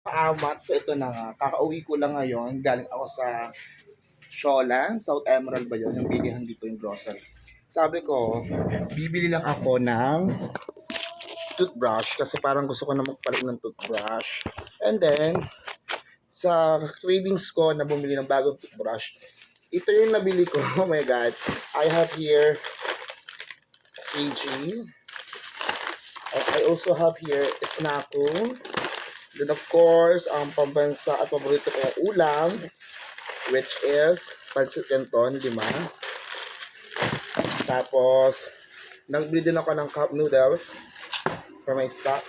Amat, so ito na nga, kakauwi ko lang ngayon, galing ako sa Sholan, South Emerald ba yun, yung bilihan dito yung grocery. Sabi ko, bibili lang ako ng toothbrush kasi parang gusto ko na magpalit ng toothbrush. And then, sa cravings ko na bumili ng bagong toothbrush, ito yung nabili ko. Oh my God. I have here AG. I also have here Snacko. Then of course, ang pambansa at paborito kong ulam, which is pancit canton, lima. Tapos, nagbili din ako ng cup noodles for my stock.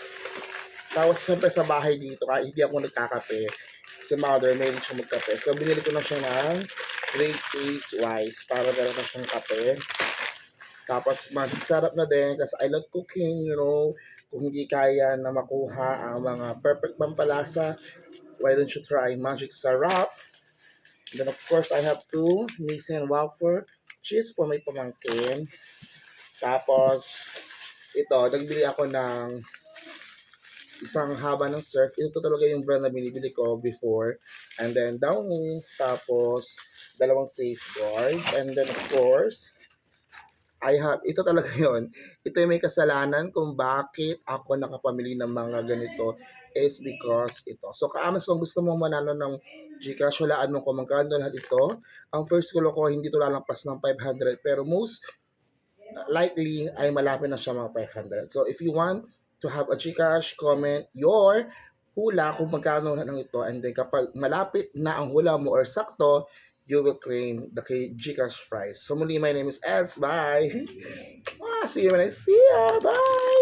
Tapos, siyempre sa bahay dito, kahit hindi ako nagkakape, si mother, may siya magkape. So, binili ko na siya ng great taste wise para meron na siyang kape. Tapos, masarap na din kasi I love cooking, you know. Kung hindi kaya na makuha ang mga perfect pampalasa, why don't you try Magic Sarap? And then, of course, I have two Mason wafer cheese for may pamangkin. Tapos, ito, nagbili ako ng isang haba ng surf. Ito talaga yung brand na binibili ko before. And then, Downy. Tapos, dalawang safeguard. And then, of course, I have, ito talaga yon Ito yung may kasalanan kung bakit ako nakapamili ng mga ganito is because ito. So, kaamas kung gusto mong manalo ng Gcash, walaan mo kung magkano lahat ito. Ang first kulo ko, hindi to lalampas ng 500. Pero most likely, ay malapit na siya mga 500. So, if you want to have a Gcash, comment your hula kung magkano lahat ng ito. And then, kapag malapit na ang hula mo or sakto, you will claim the Gcash prize. So muli, my name is Eds. Bye! Ah, see you when I see ya! Bye!